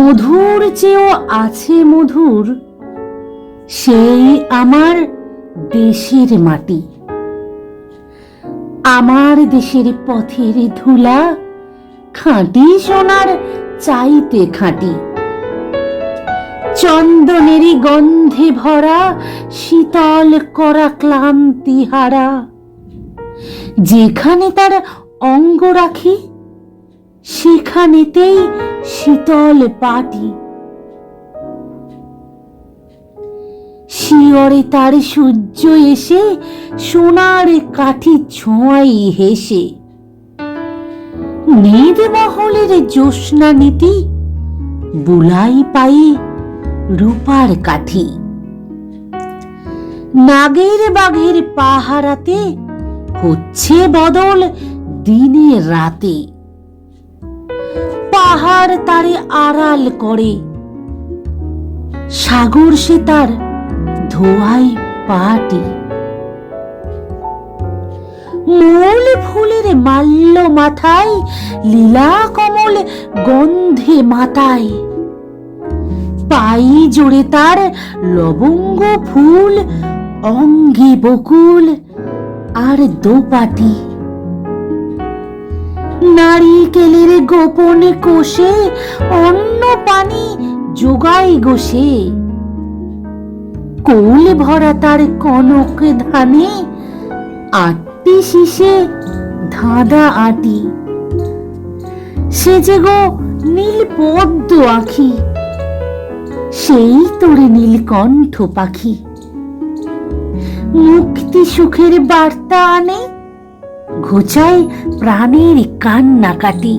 মধুর চেয়েও আছে মধুর, সেই আমার দেশের মাটি। আমার দেশের পথের ধুলা খাঁটি সোনার চাইতে খাঁটি। চন্দনেরই গন্ধে ভরা শীতল করা ক্লান্তি হারা, যেখানে তার অঙ্গ রাখি, সেখানেতেই শীতল পাটি। শিয়রে তার সূর্য এসে সোনার কাঠি ছোঁয়াই হেসে। নিদ মহলের জ্যোৎস্না নীতি বুলাই পাই রূপার কাঠি। নাগের বাঘের পাহারাতে হচ্ছে বদল দিনে রাতে। পাহাড় তারে আড়াল করে। সাগর সে তার ধোয়াই পাটি। মূল ফুলের মাল্য মাথায়, লীলা কমল গন্ধে মাতায়। পাই জোড়ে তার লবঙ্গ ফুল, অঙ্গে বকুল আর দোপাটি। নারিকেলের গোপন কোষে অন্ন পানি যোগাই গোসে কোল ভরা তার কনক ধানে, আটটি শিশে ধাঁধা আটি। সে যে গো নীল পদ্ম আখি, সেই তোরে নীলকণ্ঠ পাখি। মুক্তি সুখের বার্তা আনে ঘোচায় প্রাণের কান্না কাটি